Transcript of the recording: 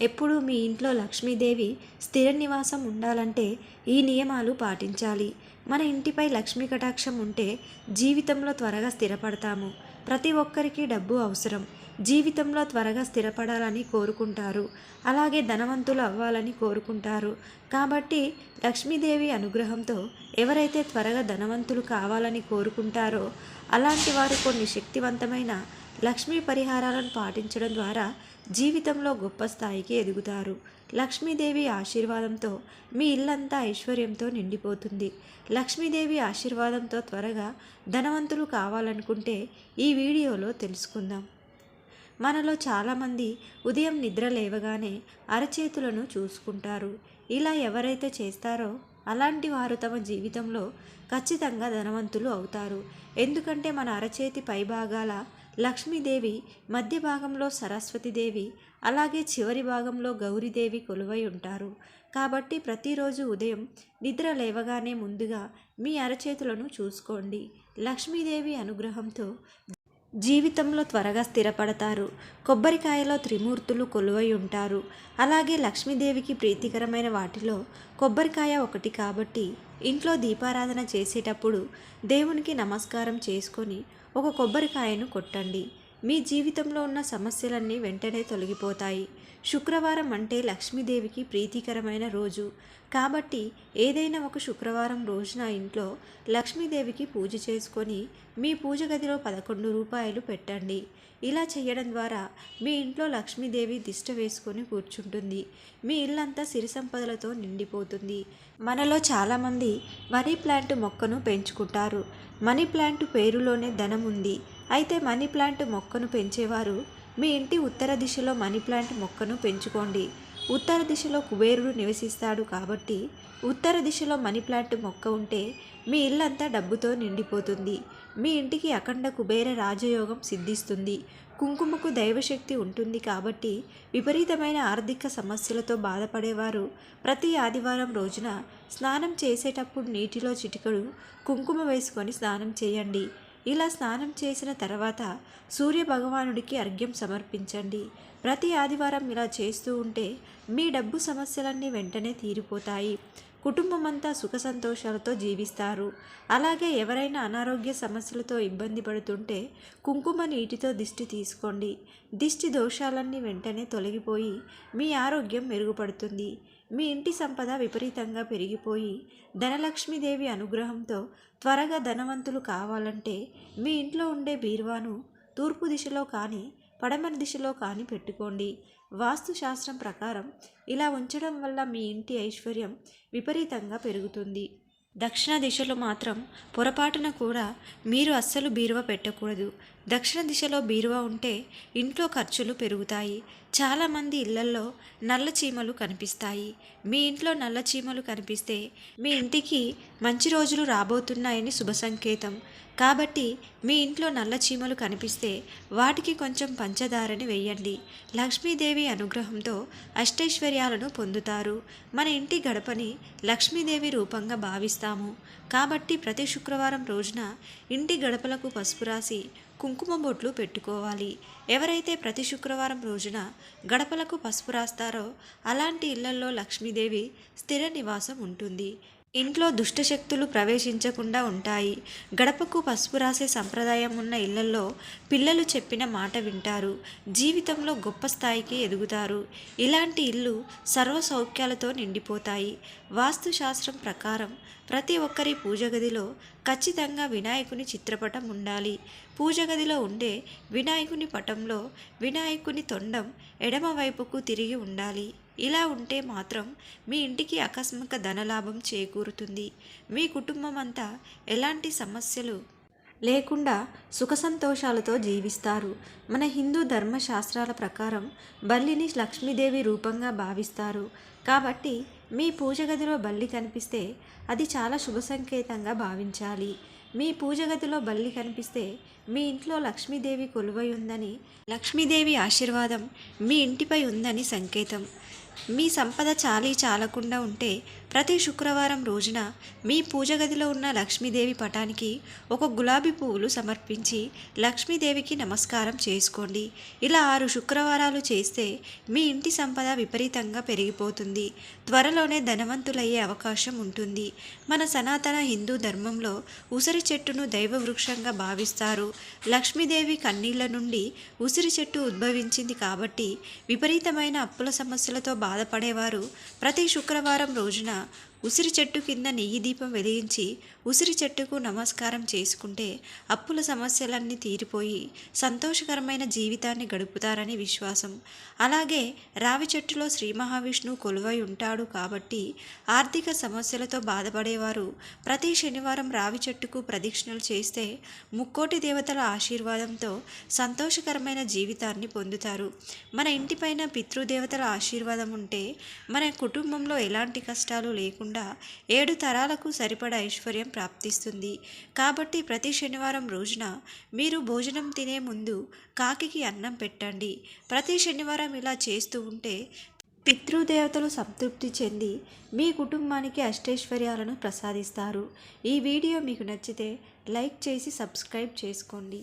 ఎప్పుడూ మీ ఇంట్లో లక్ష్మీదేవి స్థిర నివాసం ఉండాలంటే ఈ నియమాలు పాటించాలి. మన ఇంటిపై లక్ష్మీ కటాక్షం ఉంటే జీవితంలో త్వరగా స్థిరపడతాము. ప్రతి ఒక్కరికి డబ్బు అవసరం. జీవితంలో త్వరగా స్థిరపడాలని కోరుకుంటారు. అలాగే ధనవంతులు అవ్వాలని కోరుకుంటారు. కాబట్టి లక్ష్మీదేవి అనుగ్రహంతో ఎవరైతే త్వరగా ధనవంతులు కావాలని కోరుకుంటారో అలాంటి వారు కొన్ని శక్తివంతమైన లక్ష్మీ పరిహారాలను పాటించడం ద్వారా జీవితంలో గొప్ప స్థాయికి ఎదుగుతారు. లక్ష్మీదేవి ఆశీర్వాదంతో మీ ఇల్లంతా ఐశ్వర్యంతో నిండిపోతుంది. లక్ష్మీదేవి ఆశీర్వాదంతో త్వరగా ధనవంతులు కావాలనుకుంటే ఈ వీడియోలో తెలుసుకుందాం. మనలో చాలామంది ఉదయం నిద్ర లేవగానే అరచేతులను చూసుకుంటారు. ఇలా ఎవరైతే చేస్తారో అలాంటి వారు తమ జీవితంలో ఖచ్చితంగా ధనవంతులు అవుతారు. ఎందుకంటే మన అరచేతి పైభాగాల లక్ష్మీదేవి మధ్య భాగంలో సరస్వతీదేవి అలాగే చివరి భాగంలో గౌరీదేవి కొలువై ఉంటారు. కాబట్టి ప్రతిరోజు ఉదయం నిద్ర లేవగానే ముందుగా మీ అరచేతులను చూసుకోండి. లక్ష్మీదేవి అనుగ్రహంతో జీవితంలో త్వరగా స్థిరపడతారు. కొబ్బరికాయలో త్రిమూర్తులు కొలువై ఉంటారు. అలాగే లక్ష్మీదేవికి ప్రీతికరమైన వాటిలో కొబ్బరికాయ ఒకటి కాబట్టి ఇంట్లో దీపారాధన చేసేటప్పుడు దేవునికి నమస్కారం చేసుకొని ఒక కొబ్బరికాయను కొట్టండి. మీ జీవితంలో ఉన్న సమస్యలన్నీ వెంటనే తొలగిపోతాయి. శుక్రవారం అంటే లక్ష్మీదేవికి ప్రీతికరమైన రోజు. కాబట్టి ఏదైనా ఒక శుక్రవారం రోజున ఇంట్లో లక్ష్మీదేవికి పూజ చేసుకొని మీ పూజ గదిలో పదకొండు రూపాయలు పెట్టండి. ఇలా చేయడం ద్వారా మీ ఇంట్లో లక్ష్మీదేవి దిష్ట వేసుకొని కూర్చుంటుంది. మీ ఇల్లంతా సిరి సంపదలతో నిండిపోతుంది. మనలో చాలామంది మనీ ప్లాంట్ మొక్కను పెంచుకుంటారు. మనీ ప్లాంట్ పేరులోనే ధనం ఉంది. అయితే మనీ ప్లాంట్ మొక్కను పెంచేవారు. మీ ఇంటి ఉత్తర దిశలో మనీ ప్లాంట్ మొక్కను పెంచుకోండి. ఉత్తర దిశలో కుబేరుడు నివసిస్తాడు కాబట్టి ఉత్తర దిశలో మనీ ప్లాంట్ మొక్క ఉంటే మీ ఇల్లంతా డబ్బుతో నిండిపోతుంది. మీ ఇంటికి అఖండ కుబేర రాజయోగం సిద్ధిస్తుంది. కుంకుమకు దైవశక్తి ఉంటుంది కాబట్టి విపరీతమైన ఆర్థిక సమస్యలతో బాధపడేవారు. ప్రతి ఆదివారం రోజున స్నానం చేసేటప్పుడు నీటిలో చిటికడు కుంకుమ వేసుకొని స్నానం చేయండి. ఇలా స్నానం చేసిన తర్వాత సూర్య భగవానుడికి అర్ఘ్యం సమర్పించండి. ప్రతి ఆదివారం ఇలా చేస్తూ ఉంటే మీ డబ్బు సమస్యలన్నీ వెంటనే తీరిపోతాయి. కుటుంబం అంతా సుఖ సంతోషాలతో జీవిస్తారు. అలాగే ఎవరైనా అనారోగ్య సమస్యలతో ఇబ్బంది పడుతుంటే కుంకుమ నీటితో దిష్టి తీసుకోండి. దిష్టి దోషాలన్నీ వెంటనే తొలగిపోయి మీ ఆరోగ్యం మెరుగుపడుతుంది. మీ ఇంటి సంపద విపరీతంగా పెరిగిపోయి ధనలక్ష్మీదేవి అనుగ్రహంతో త్వరగా ధనవంతులు కావాలంటే మీ ఇంట్లో ఉండే బీరువాను తూర్పు దిశలో కానీ పడమర దిశలో కానీ పెట్టుకోండి. వాస్తుశాస్త్రం ప్రకారం ఇలా ఉంచడం వల్ల మీ ఇంటి ఐశ్వర్యం విపరీతంగా పెరుగుతుంది. దక్షిణ దిశలో మాత్రం పొరపాటున కూడా మీరు అస్సలు బీరువా పెట్టకూడదు. దక్షిణ దిశలో బీరువా ఉంటే ఇంట్లో ఖర్చులు పెరుగుతాయి. చాలామంది ఇళ్ళల్లో నల్ల చీమలు కనిపిస్తాయి. మీ ఇంట్లో నల్ల చీమలు కనిపిస్తే మీ ఇంటికి మంచి రోజులు రాబోతున్నాయని శుభ సంకేతం. కాబట్టి మీ ఇంట్లో నల్ల చీమలు కనిపిస్తే వాటికి కొంచెం పంచదారని వేయండి. లక్ష్మీదేవి అనుగ్రహంతో అష్టైశ్వర్యాలను పొందుతారు. మన ఇంటి గడపని లక్ష్మీదేవి రూపంగా భావిస్తాము. కాబట్టి ప్రతి శుక్రవారం రోజున ఇంటి గడపలకు పసుపు రాసి కుంకుమ బొట్లు పెట్టుకోవాలి. ఎవరైతే ప్రతి శుక్రవారం రోజున గడపలకు పసుపు రాస్తారో అలాంటి ఇళ్ళలో లక్ష్మీదేవి స్థిర నివాసం ఉంటుంది. ఇంట్లో దుష్టశక్తులు ప్రవేశించకుండా ఉంటాయి. గడపకు పసుపు రాసే సంప్రదాయం ఉన్న ఇళ్ళలో పిల్లలు చెప్పిన మాట వింటారు. జీవితంలో గొప్ప స్థాయికి ఎదుగుతారు. ఇలాంటి ఇల్లు సర్వ సౌఖ్యాలతో నిండిపోతాయి. వాస్తుశాస్త్రం ప్రకారం ప్రతి ఒక్కరి పూజ గదిలో ఖచ్చితంగా వినాయకుని చిత్రపటం ఉండాలి. పూజ గదిలో ఉండే వినాయకుని పటంలో వినాయకుని తొండం ఎడమవైపుకు తిరిగి ఉండాలి. ఇలా ఉంటే మాత్రం మీ ఇంటికి ఆకస్మిక ధనలాభం చేకూరుతుంది. మీ కుటుంబం అంతా ఎలాంటి సమస్యలు లేకుండా సుఖ సంతోషాలతో జీవిస్తారు. మన హిందూ ధర్మశాస్త్రాల ప్రకారం బల్లిని లక్ష్మీదేవి రూపంగా భావిస్తారు. కాబట్టి మీ పూజ గదిలో బల్లి కనిపిస్తే అది చాలా శుభ సంకేతంగా భావించాలి. మీ పూజ గదిలో బల్లి కనిపిస్తే మీ ఇంట్లో లక్ష్మీదేవి కొలువై ఉందని లక్ష్మీదేవి ఆశీర్వాదం మీ ఇంటిపై ఉందని సంకేతం. మీ సంపద చాలీ చాలకుండా ఉంటే ప్రతి శుక్రవారం రోజున మీ పూజ గదిలో ఉన్న లక్ష్మీదేవి పటానికి ఒక గులాబీ పువ్వులు సమర్పించి లక్ష్మీదేవికి నమస్కారం చేసుకోండి. ఇలా ఆరు శుక్రవారాలు చేస్తే మీ ఇంటి సంపద విపరీతంగా పెరిగిపోతుంది. త్వరలోనే ధనవంతులయ్యే అవకాశం ఉంటుంది. మన సనాతన హిందూ ధర్మంలో ఉసిరి చెట్టును దైవ వృక్షంగా భావిస్తారు. లక్ష్మీదేవి కన్నీళ్ళ నుండి ఉసిరి చెట్టు ఉద్భవించింది కాబట్టి విపరీతమైన అప్పుల సమస్యలతో బాధపడేవారు. ప్రతి శుక్రవారం రోజున ఉసిరి చెట్టు కింద నెయ్యి దీపం వెలిగించి ఉసిరి చెట్టుకు నమస్కారం చేసుకుంటే అప్పుల సమస్యలన్నీ తీరిపోయి సంతోషకరమైన జీవితాన్ని గడుపుతారని విశ్వాసం. అలాగే రావి చెట్టులో శ్రీ మహావిష్ణువు కొలువై ఉంటాడు కాబట్టి ఆర్థిక సమస్యలతో బాధపడేవారు ప్రతి శనివారం రావి చెట్టుకు ప్రదక్షిణలు చేస్తే ముక్కోటి దేవతల ఆశీర్వాదంతో సంతోషకరమైన జీవితాన్ని పొందుతారు. మన ఇంటిపైన పితృదేవతల ఆశీర్వాదం ఉంటే మన కుటుంబంలో ఎలాంటి కష్టాలు లేకుండా ఏడు తరాలకు సరిపడ ఐశ్వర్యం ప్రాప్తిస్తుంది. కాబట్టి ప్రతి శనివారం రోజున మీరు భోజనం తినే ముందు కాకికి అన్నం పెట్టండి. ప్రతి శనివారం ఇలా చేస్తూ ఉంటే పితృదేవతలు సంతృప్తి చెంది మీ కుటుంబానికి అష్టైశ్వర్యాలను ప్రసాదిస్తారు. ఈ వీడియో మీకు నచ్చితే లైక్ చేసి సబ్స్క్రైబ్ చేసుకోండి.